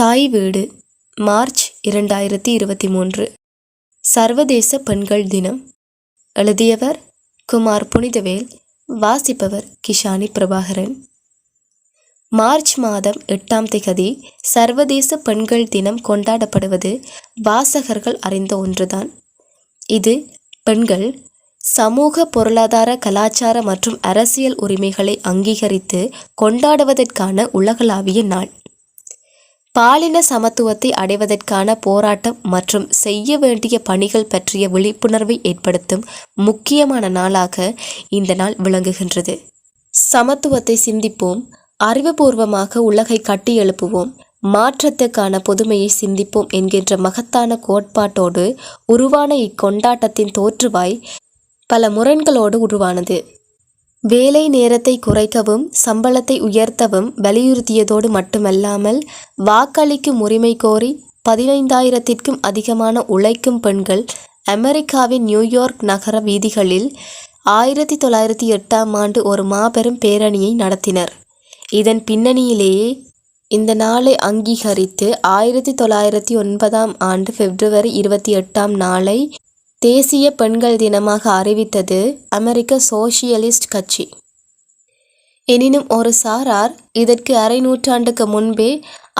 தாய் வீடு மார்ச் இரண்டாயிரத்தி இருபத்தி மூன்று. சர்வதேச பெண்கள் தினம். எழுதியவர் குமார் புனிதவேல் வாசிப்பவர் கிஷானி பிரபாகரன். மார்ச் மாதம் எட்டாம் திகதி சர்வதேச பெண்கள் தினம் கொண்டாடப்படுவது வாசகர்கள் அறிந்த ஒன்றுதான். இது பெண்கள் சமூக பொருளாதார கலாச்சார மற்றும் அரசியல் உரிமைகளை அங்கீகரித்து கொண்டாடுவதற்கான உலகளாவிய நாள். பாலின சமத்துவத்தை அடைவதற்கான போராட்டம் மற்றும் செய்ய வேண்டிய பணிகள் பற்றிய விழிப்புணர்வை ஏற்படுத்தும் முக்கியமான நாளாக இந்த நாள் விளங்குகின்றது. சமத்துவத்தை சிந்திப்போம் அறிவுபூர்வமாக உலகை கட்டியெழுப்புவோம் மாற்றத்துக்கான புதுமையை சிந்திப்போம் என்கின்ற மகத்தான கோட்பாட்டோடு உருவான இக்கொண்டாட்டத்தின் தோற்றுவாய் பல முரண்களோடு உருவானது. வேலை நேரத்தை குறைக்கவும் சம்பளத்தை உயர்த்தவும் வலியுறுத்தியதோடு மட்டுமல்லாமல் வாக்களிக்கும் உரிமை கோரி பதினைந்தாயிரத்திற்கும் அதிகமான உழைக்கும் பெண்கள் அமெரிக்காவின் நியூயார்க் நகர வீதிகளில் ஆயிரத்தி தொள்ளாயிரத்தி எட்டாம் ஆண்டு ஒரு மாபெரும் பேரணியை நடத்தினர். இதன் பின்னணியிலேயே இந்த நாளை அங்கீகரித்து ஆயிரத்தி தொள்ளாயிரத்தி ஒன்பதாம் ஆண்டு பிப்ரவரி இருபத்தி எட்டாம் நாளை தேசிய பெண்கள் தினமாக அறிவித்தது அமெரிக்க சோசியலிஸ்ட் கட்சி. எனினும் ஒரு சாரார் இதற்கு அரை நூற்றாண்டுக்கு முன்பே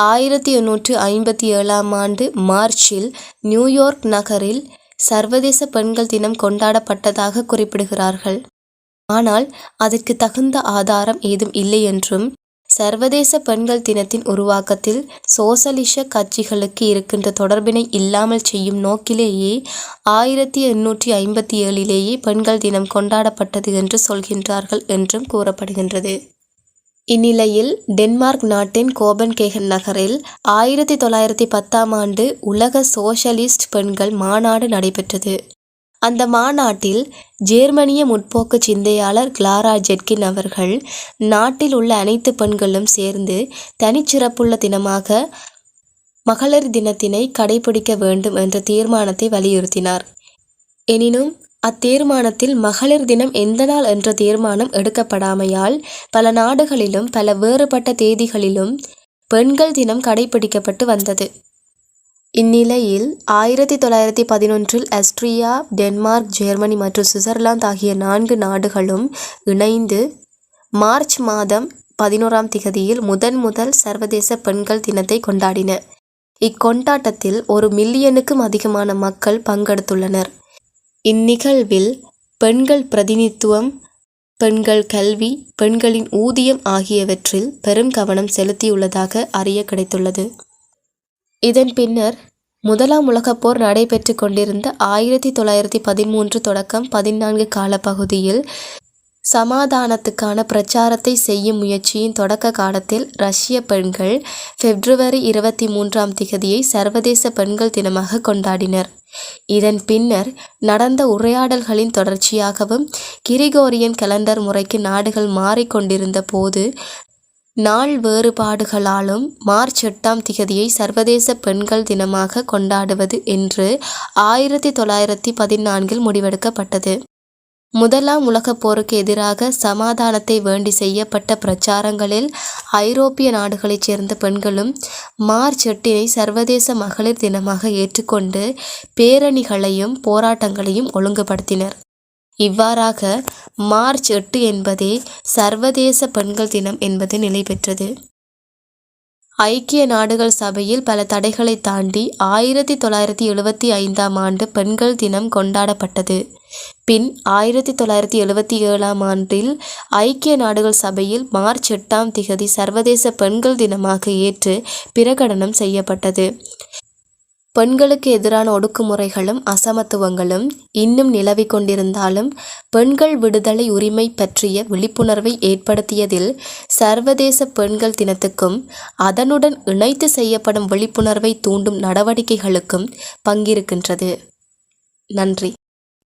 ஆயிரத்தி எண்ணூற்று ஐம்பத்தி ஏழாம் ஆண்டு மார்ச்சில் நியூயார்க் நகரில் சர்வதேச பெண்கள் தினம் கொண்டாடப்பட்டதாக குறிப்பிடுகிறார்கள். ஆனால் அதற்கு தகுந்த ஆதாரம் ஏதும் இல்லை என்றும் சர்வதேச பெண்கள் தினத்தின் உருவாக்கத்தில் சோசலிச கட்சிகளுக்கு இருக்கின்ற தொடர்பினை இல்லாமல் செய்யும் நோக்கிலேயே ஆயிரத்தி எண்ணூற்றி ஐம்பத்தி ஏழிலேயே பெண்கள் தினம் கொண்டாடப்பட்டது என்று சொல்கின்றார்கள் என்றும் கூறப்படுகின்றது. இந்நிலையில் டென்மார்க் நாட்டின் கோபன்கேகன் நகரில் ஆயிரத்தி தொள்ளாயிரத்தி பத்தாம் ஆண்டு உலக சோஷலிஸ்ட் பெண்கள் மாநாடு நடைபெற்றது. அந்த மாநாட்டில் ஜேர்மனிய முற்போக்கு சிந்தையாளர் கிளாரா ஜெட்கின் அவர்கள் நாட்டில் உள்ள அனைத்து பெண்களும் சேர்ந்து தனிச்சிறப்புள்ள தினமாக மகளிர் தினத்தினை கடைபிடிக்க வேண்டும் என்ற தீர்மானத்தை வலியுறுத்தினார். எனினும் அத்தீர்மானத்தில் மகளிர் தினம் எந்த நாள் என்ற தீர்மானம் எடுக்கப்படாமையால் பல நாடுகளிலும் பல வேறுபட்ட தேதிகளிலும் பெண்கள் தினம் கடைபிடிக்கப்பட்டு வந்தது. இந்நிலையில் ஆயிரத்தி தொள்ளாயிரத்தி பதினொன்றில் ஆஸ்ட்ரியா டென்மார்க் ஜெர்மனி மற்றும் சுவிட்சர்லாந்து ஆகிய நான்கு நாடுகளும் இணைந்து மார்ச் மாதம் பதினோராம் திகதியில் முதன் முதல் சர்வதேச பெண்கள் தினத்தை கொண்டாடின. இக்கொண்டாட்டத்தில் ஒரு மில்லியனுக்கும் அதிகமான மக்கள் பங்கெடுத்துள்ளனர். இந்நிகழ்வில் பெண்கள் பிரதிநிதித்துவம் பெண்கள் கல்வி பெண்களின் ஊதியம் ஆகியவற்றில் பெரும் கவனம் செலுத்தியுள்ளதாக அறிய கிடைத்துள்ளது. இதன் பின்னர் முதலாம் உலகப் போர் நடைபெற்று கொண்டிருந்த ஆயிரத்தி தொள்ளாயிரத்தி பதிமூன்று தொடக்கம் பதினான்கு காலப்பகுதியில் சமாதானத்துக்கான பிரச்சாரத்தை செய்யும் முயற்சியின் தொடக்க காலத்தில் ரஷ்ய பெண்கள் பிப்ரவரி இருபத்தி மூன்றாம் திகதியை சர்வதேச பெண்கள் தினமாக கொண்டாடினர். இதன் பின்னர் நடந்த உரையாடல்களின் தொடர்ச்சியாகவும் கிரிகோரியன் கலண்டர் முறைக்கு நாடுகள் மாறிக்கொண்டிருந்த போது நாள் வேறுபாடுகளாலும் மார்ச் எட்டாம் திகதியை சர்வதேச பெண்கள் தினமாக கொண்டாடுவது என்று ஆயிரத்தி தொள்ளாயிரத்தி பதினான்கில் முடிவெடுக்கப்பட்டது. முதலாம் உலகப் போருக்கு எதிராக சமாதானத்தை வேண்டி செய்யப்பட்ட பிரச்சாரங்களில் ஐரோப்பிய நாடுகளைச் சேர்ந்த பெண்களும் மார்ச் எட்டினை சர்வதேச மகளிர் தினமாக ஏற்றுக்கொண்டு பேரணிகளையும் போராட்டங்களையும் ஒழுங்குபடுத்தினர். இவ்வாறாக மார்ச் எட்டு என்பதே சர்வதேச பெண்கள் தினம் என்பது நிலை பெற்றது. ஐக்கிய நாடுகள் சபையில் பல தடைகளை தாண்டி ஆயிரத்தி தொள்ளாயிரத்தி எழுபத்தி ஐந்தாம் ஆண்டு பெண்கள் தினம் கொண்டாடப்பட்டது. பின் ஆயிரத்தி தொள்ளாயிரத்தி எழுபத்தி ஏழாம் ஆண்டில் ஐக்கிய நாடுகள் சபையில் மார்ச் எட்டாம் திகதி சர்வதேச பெண்கள் தினமாக ஏற்று பிரகடனம் செய்யப்பட்டது. பெண்களுக்கு எதிரான ஒடுக்குமுறைகளும் அசமத்துவங்களும் இன்னும் நிலவிக் கொண்டிருந்தாலும் பெண்கள் விடுதலை உரிமை பற்றிய விழிப்புணர்வை ஏற்படுத்தியதில் சர்வதேச பெண்கள் தினத்துக்கும் அதனுடன் இணைத்து செய்யப்படும் விழிப்புணர்வை தூண்டும் நடவடிக்கைகளுக்கும் பங்கிருக்கின்றது. நன்றி.